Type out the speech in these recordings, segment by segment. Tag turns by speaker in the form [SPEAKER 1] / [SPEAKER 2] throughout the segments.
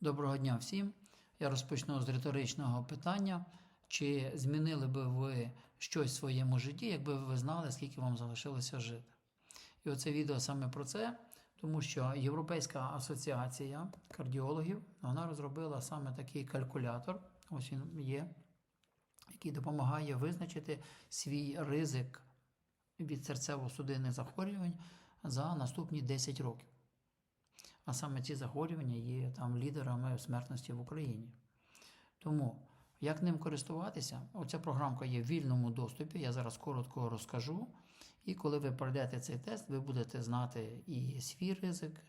[SPEAKER 1] Доброго дня всім. Я розпочну з риторичного питання. Чи змінили би ви щось в своєму житті, якби ви знали, скільки вам залишилося жити? І оце відео саме про це, тому що Європейська асоціація кардіологів вона розробила саме такий калькулятор. Ось він є, який допомагає визначити свій ризик від серцево-судинних захворювань за наступні 10 років. А саме ці захворювання є там лідерами смертності в Україні. Тому, як ним користуватися, оця програмка є в вільному доступі, я зараз коротко розкажу. І коли ви пройдете цей тест, ви будете знати і свій ризик,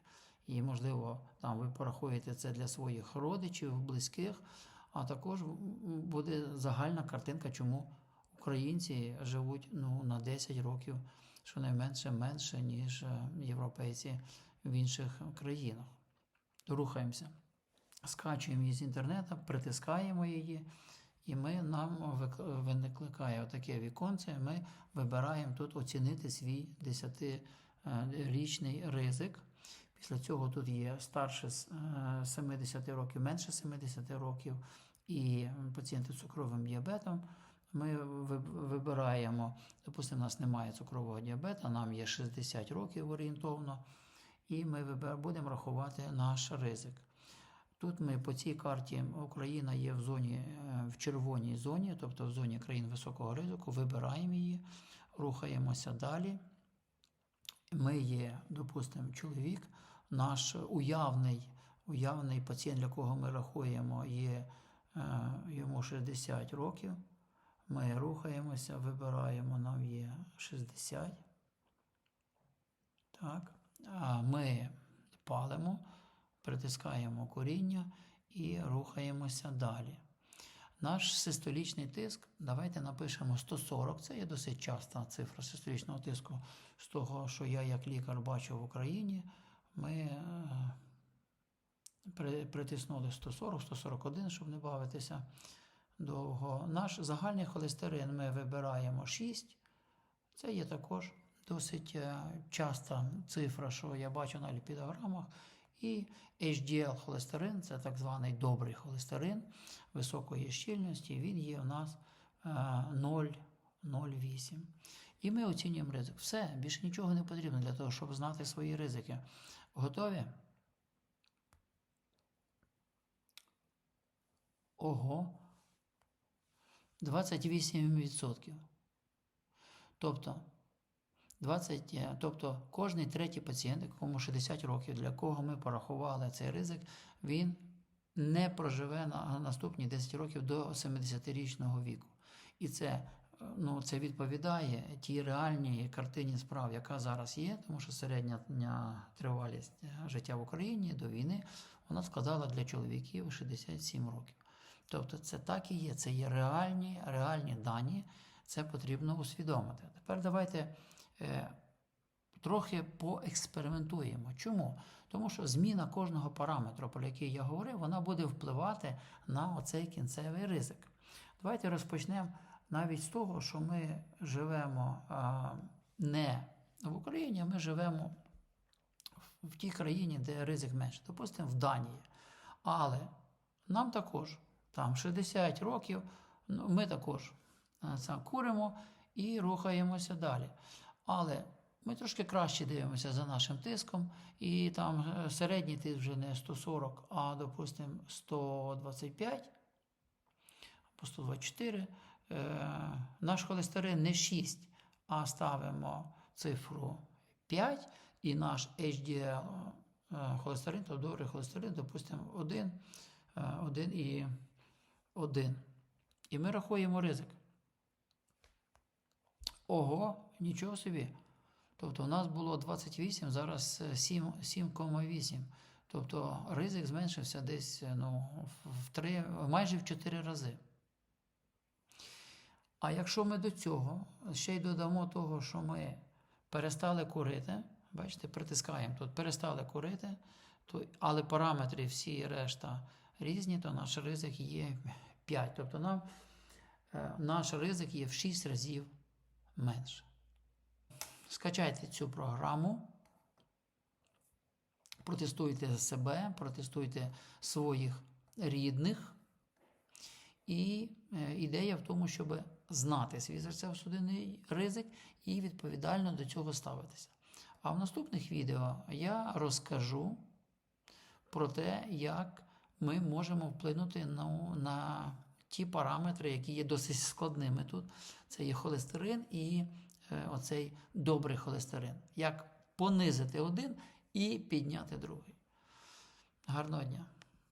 [SPEAKER 1] і, можливо, там ви порахуєте це для своїх родичів, близьких, а також буде загальна картинка, чому українці живуть ну, на 10 років, щонайменше менше, ніж е, європейці в інших країнах. Рухаємося. Скачуємо її з інтернету, притискаємо її, і ми, нам викликає таке віконце, ми вибираємо тут оцінити свій 10-річний ризик. Після цього тут є старше з, е, 70 років, менше 70 років і пацієнти з цукровим діабетом. Ми вибираємо, допустимо, у нас немає цукрового діабета, нам є 60 років орієнтовно, і ми будемо рахувати наш ризик. Тут ми по цій карті Україна є в зоні е, в червоній зоні, тобто в зоні країн високого ризику, вибираємо її, рухаємося далі. Ми є, допустимо, чоловік, наш уявний, уявний пацієнт, для кого ми рахуємо, є е, йому 60 років. Ми рухаємося, вибираємо, нам є 60. Так. Ми палимо, притискаємо коріння і рухаємося далі. Наш систолічний тиск, давайте напишемо 140. Це є досить часта цифра систолічного тиску з того, що я як лікар бачу в Україні. Ми е, притиснули 140, 141, щоб не бавитися довго. Наш загальний холестерин ми вибираємо 6. Це є також досить е, часта цифра, що я бачу на ліпідограмах. І HDL холестерин це так званий добрий холестерин високої щільності. Він є у нас е, 0,08. І ми оцінюємо ризик. Все, більше нічого не потрібно для того, щоб знати свої ризики. Готові? Ого. 28%. Тобто, 20, е, тобто кожний третій пацієнт, якому 60 років, для кого ми порахували цей ризик, він не проживе на наступні 10 років до 70-річного віку. І це, е, ну, це відповідає тій реальній картині справ, яка зараз є, тому що середня тривалість е, життя в Україні до війни вона складала для чоловіків 67 років. Тобто це так і є, це є реальні, реальні дані, це потрібно усвідомити. Тепер давайте трохи поекспериментуємо. Чому? Тому що зміна кожного параметру, про який я говорив, вона буде впливати на оцей кінцевий ризик. Давайте розпочнемо навіть з того, що ми живемо не в Україні, ми живемо в тій країні, де ризик менше, допустимо, в Данії. Але нам також там 60 років, ну, ми також е, це куримо і рухаємося далі. Але ми трошки краще дивимося за нашим тиском, і там е, середній тиск вже не 140, а допустимо 125 по 124. Е, наш холестерин не 6, а ставимо цифру 5, і наш HDL е, холестерин, то добрий холестерин, допустимо, 1, е, 1 і 1. І ми рахуємо ризик. Ого, нічого собі. Тобто у нас було 28, зараз е, 7 7,8. Тобто ризик зменшився десь е, ну, в 3, майже в 4 рази. А якщо ми до цього ще й додамо того, що ми перестали курити, бачите, притискаємо тут, перестали курити, то, але параметри всі решта різні, то наш ризик є 5. Тобто нам, е, наш ризик є в 6 разів менше. Скачайте цю програму. Протестуйте себе, протестуйте своїх рідних. І е, ідея в тому, щоб знати свій серцево-судинний ризик і відповідально до цього ставитися. А в наступних відео я розкажу про те, як ми можемо вплинути на, на ті параметри, які є досить складними тут. Це є холестерин і е, оцей добрий холестерин. Як понизити один і підняти другий. Гарного дня!